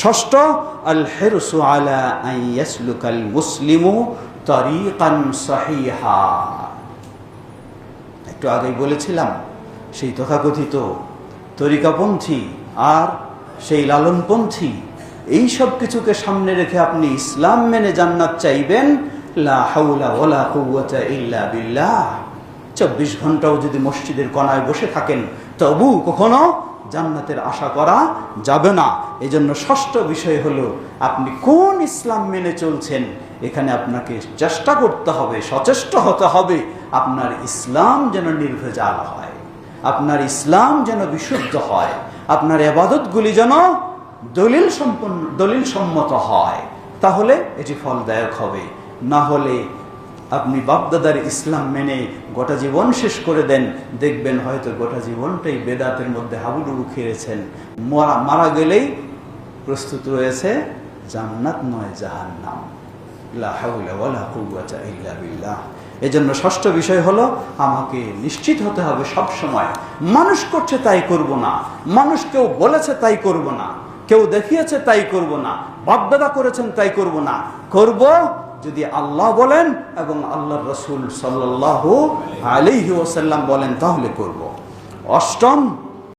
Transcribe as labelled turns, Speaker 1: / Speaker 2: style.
Speaker 1: ষষ্ঠ আল হেরসু আলা আইয়াসলুকাল মুসলিমু তরিকান সহিহা। একটু আগেই বলেছিলাম, সেই তথাকথিত তরিকাপন্থী আর সেই লালনপন্থী, এই সব কিছুকে সামনে রেখে আপনি ইসলাম মেনে জান্নাত চাইবেন, লা হাউলা ওয়ালা কুওয়াতা ইল্লা বিল্লাহ। চব্বিশ ঘন্টাও যদি মসজিদের কণায় বসে থাকেন, তবু কখনো জান্নাতের আশা করা যাবে না। এই জন্য ষষ্ঠ বিষয় হলো, আপনি কোন ইসলাম মেনে চলছেন, এখানে আপনাকে চেষ্টা করতে হবে, সচেষ্ট হতে হবে, আপনার ইসলাম যেন নির্ভেজাল হয়, আপনার ইসলাম যেন বিশুদ্ধ হয়, আপনার এবাদতগুলি যেন দলিল সম্পন্ন দলিল সম্মত হয়। তাহলে এটি ফলদায়ক হবে। না হলে আপনি বাপদাদার ইসলাম মেনে গোটা জীবন শেষ করে দেন, দেখবেন হয়তো গোটা জীবনটাই বেদাতের মধ্যে হাবুডুবু খেয়েছেন। মারা মারা গেলেই প্রস্তুত রয়েছে জান্নাত নয়, জাহান্নাম। ইল্লা বিল্লাহ। এজন্য ষষ্ঠ বিষয় হলো, আমাকে নিশ্চিত হতে হবে সব সময়। মানুষ করছে তাই করব না। মানুষ কেউ বলেছে তাই করব না। কেউ দেখিয়েছে তাই করব না। বাপদাদা করেছেন তাই করব না। করব যদি আল্লাহ বলেন এবং আল্লাহ রসুল সাল্লাহ আলিহি বলেন তাহলে করব। অষ্টম